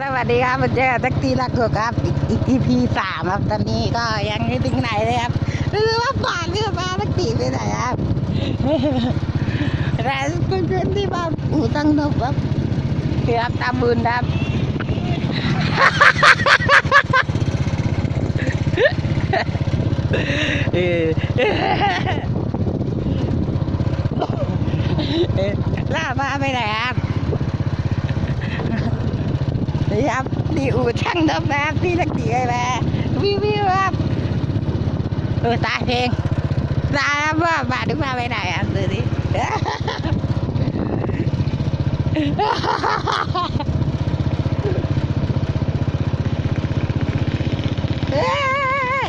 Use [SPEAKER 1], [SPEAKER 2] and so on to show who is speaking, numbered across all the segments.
[SPEAKER 1] สวัสดีครับมาเจอแท็กซี่รักตัวครับอีกอีสามครับ ตอนนี้ก็ยังไม่ถึงไหนเลยครับไม่รู้ว่าผ่านเรือมาแท็กซี่ไปไหนครับแต่เพื่อนที่บ้านอู่ตั้งนกครับเกือบตามบุญครับเออล่ามาไปไหนครับ นี่ครับนี่อู่ช่างทำน้ำที่ตะเกียบมาวิววิวครับเออตายเองตายครับว่าบาดถึงมาไปไหนอะดูดิ เอ้ย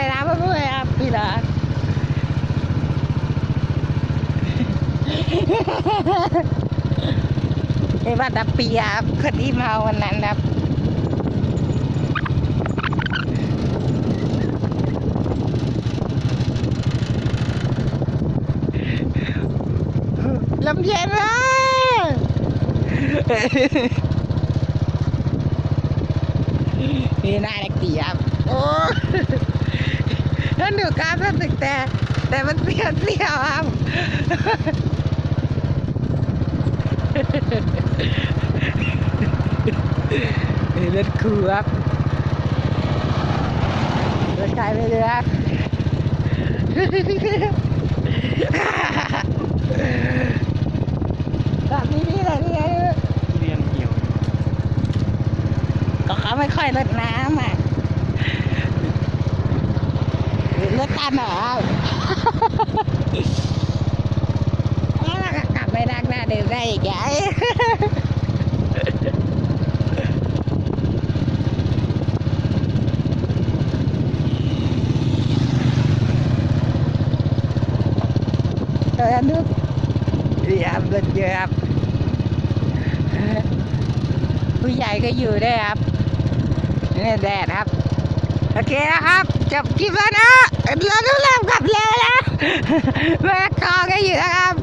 [SPEAKER 1] อยู่คนเดียวครับดูมาหน้าพาไปร้านมะม่วงพาหน้าพาไปร้านมะม่วงครับพี่น้องไอ้ว่าตาเปียครับคนที่เมาวันนั้นครับลำเย็นเลย นี่น่ารักดีครับโอ้ถ้าหนูกล้าถ้าตึกแต่ แต่มันเสียวเสียวครับนี่รถคูครับรถใครไม่รู้ครับ แบบนี้นี่อะไรนี่ไง
[SPEAKER 2] เรียนเหี่ยว
[SPEAKER 1] ก็เขา ไม่ค่อยรดน้ำอะรถตันเหรอแล้วเราก็กลับไปดักหน้าเดิมได้อีกไงเออนึกเรียบเลยเยอะครับผู้ใหญ่ก็อยู่ได้วยครับ นี่แดดครับ โอเคนะครับจบคลิปแล้วนะเดี๋ยวต้องเริ่มกลับเร็วแล้วแม่กองก็อยู่นะครับ